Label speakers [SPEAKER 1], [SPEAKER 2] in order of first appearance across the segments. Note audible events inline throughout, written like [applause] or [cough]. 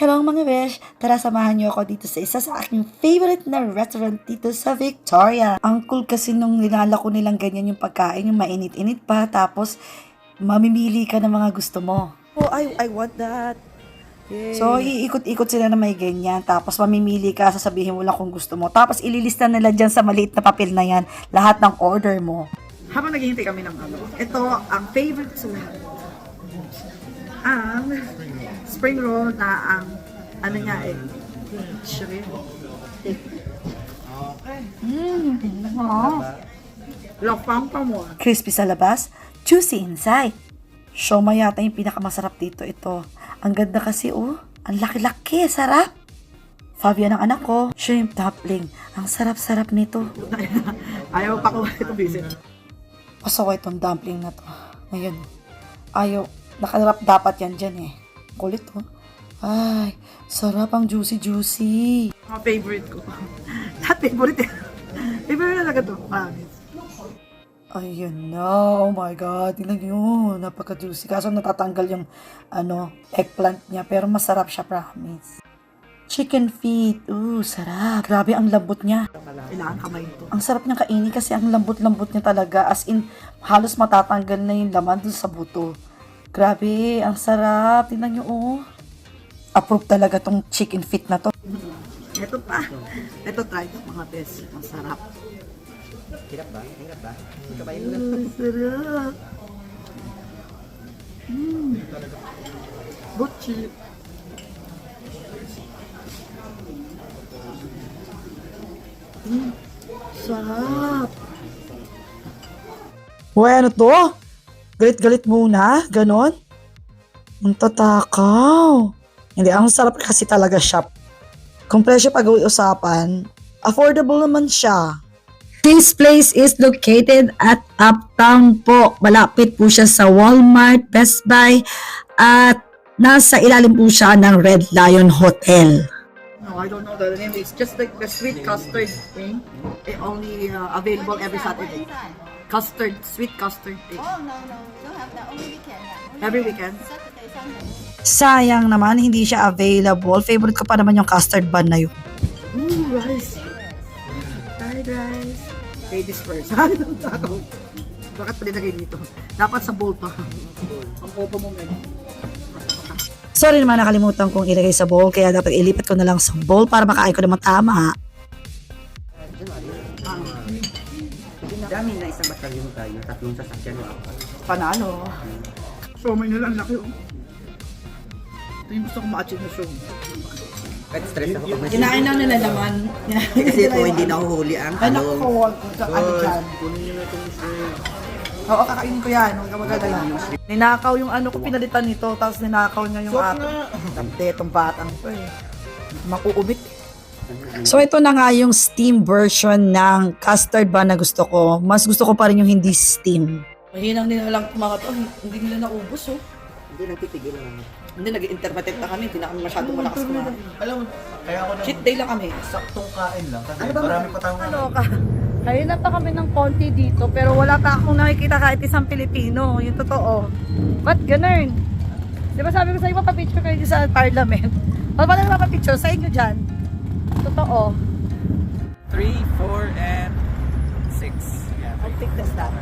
[SPEAKER 1] Hello mga besh! Tara samahan niyo ako dito sa isa sa aking favorite na restaurant dito sa Victoria. Ang cool kasi nung nilalako nilang ganyan yung pagkain, yung mainit-init pa, tapos mamimili ka ng mga gusto mo. Oh, I, I want that. So, iikot-ikot sila na may ganyan. Tapos, mamimili ka, sasabihin mo lang kung gusto mo. Tapos, ililista nila dyan sa maliit na papel na yan, lahat ng order mo. Habang naghihintay kami ng ano, ito ang favorite lahat. Ang spring roll na ang, ano niya eh, shrimp. Mmm, Lapang pa mo. Crispy sa labas, juicy inside. Siomay yata yung pinakamasarap dito ito. Ang ganda kasi oh, ang laki-laki, sarap. Fabian ang anak ko, shrimp dumpling. Ang sarap-sarap nito. [laughs] Ayaw pa ko ito visit. Ko itong dumpling na to. Ngayon, ayaw, nakalap dapat yan dyan eh. Kulit oh. Ay, sarap ang juicy-juicy. Mga favorite ko. [laughs] Lahat favorite eh. [laughs] Favorite talaga to. Promise. Ayun na. Oh my God. Tingnan nyo. Napaka-juicy. Kaso natatanggal yung ano, eggplant niya. Pero masarap siya, promise. Chicken feet. Ooh, sarap. Grabe ang lambot niya. Kailangan kamay ito. Ang sarap niyang kainin kasi ang lambot-lambot niya talaga. As in, halos matatanggal na yung laman dun sa buto. Grabe, ang sarap. Tingnan nyo, oh. Approve talaga tong chicken feet na to. Ito pa. Ito try mga best. Masarap.
[SPEAKER 2] Hirap ba? Hirap ba? Ikaw ba
[SPEAKER 1] Ay, sarap. Mm. Butchi. Mm. Sarap. Uy, ano to? Galit-galit muna? Ganon? Ang tatakaw. Hindi, ang sarap kasi talaga shop. Kung presyo pag-uusapan, affordable naman siya. This place is located at Uptown po. Malapit po siya sa Walmart, Best Buy, at nasa ilalim po siya ng Red Lion Hotel. No, I don't know the name. It's just like the sweet custard thing. It only uh, available every Saturday. Custard, sweet custard thing.
[SPEAKER 3] Oh, no, no. We don't have that. Only weekend. Yeah.
[SPEAKER 1] Every weekend.
[SPEAKER 3] Saturday, Sunday.
[SPEAKER 1] Sayang naman, hindi siya available. Favorite ko pa naman yung custard bun na yun. Ooh, rice. Fried rice. Ladies first. Bakit pa nilagay dito? Dapat sa bowl pa. Ang pa mo ngayon. Sorry naman nakalimutan kong ilagay sa bowl kaya dapat ilipat ko na lang sa bowl para makain ko naman tama.
[SPEAKER 2] Dami na isang batalyon tayo, tatlong sasakyan o apat.
[SPEAKER 1] Panalo. So, may nilang laki oh. Ito yung gusto kong ma-achieve na show.
[SPEAKER 2] Kahit stress ako pag
[SPEAKER 1] Kinain na nila naman. [laughs]
[SPEAKER 2] Kasi ito hindi nahuhuli ang
[SPEAKER 1] Ay, naku,
[SPEAKER 2] talong.
[SPEAKER 1] huwag ka ano dyan. Oo, kakainin ko yan. Huwag ka magalala. Ninakaw yung ano ko, pinalitan nito, tapos ninakaw niya yung ato. Tante, itong batang to eh. Makuubit. So ito na nga yung steam version ng custard ba na gusto ko. Mas gusto ko pa rin yung hindi steam. Mahinang nila lang mga to, hindi nila naubos oh.
[SPEAKER 2] Hindi nagtitigil naman.
[SPEAKER 1] Hindi, nag-interpretate na kami, hindi na kami masyadong malakas kumain.
[SPEAKER 4] Alam mo, kaya ako nang
[SPEAKER 1] Cheat day lang kami.
[SPEAKER 4] saktong kain lang kasi
[SPEAKER 2] Ano ba-
[SPEAKER 4] marami pa tayong
[SPEAKER 5] Ano ka? Kanina pa kami ng konti dito, pero wala pa akong nakikita kahit isang Pilipino. Yung totoo. Ba't ganun? Di ba sabi ko sa inyo, papapicture kayo sa parliament? Ba't ba na papapicture sa inyo dyan? Totoo.
[SPEAKER 4] 3, 4, and 6. Yeah.
[SPEAKER 5] I'll take this down.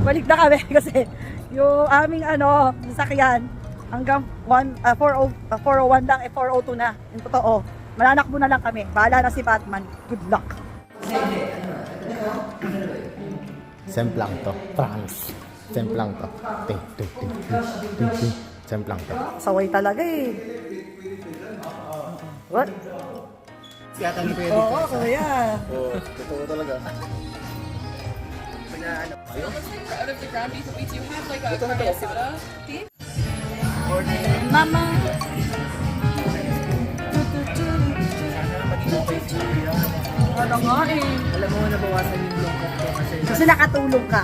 [SPEAKER 5] Balik na kami [laughs] kasi yung aming ano, sasakyan hanggang 1, ah, 40, ah, 401 lang, eh 402 na. Yung totoo. Mananakbo na lang kami. Bahala na si Batman. Good luck.
[SPEAKER 6] Semplang to, promise. Semplang to. Ting, ting, ting, ting, ting, ting. Semplang to.
[SPEAKER 5] Saway talaga eh. What?
[SPEAKER 2] Kaya kami pwede.
[SPEAKER 5] Oo, kuya.
[SPEAKER 6] Totoo talaga.
[SPEAKER 7] out of the ground beef we do have like a carne soda beef.
[SPEAKER 5] Mama. Ano nga eh.
[SPEAKER 2] Alam mo, nabawasan yung lungkot ko kasi
[SPEAKER 5] Kasi nakatulog ka.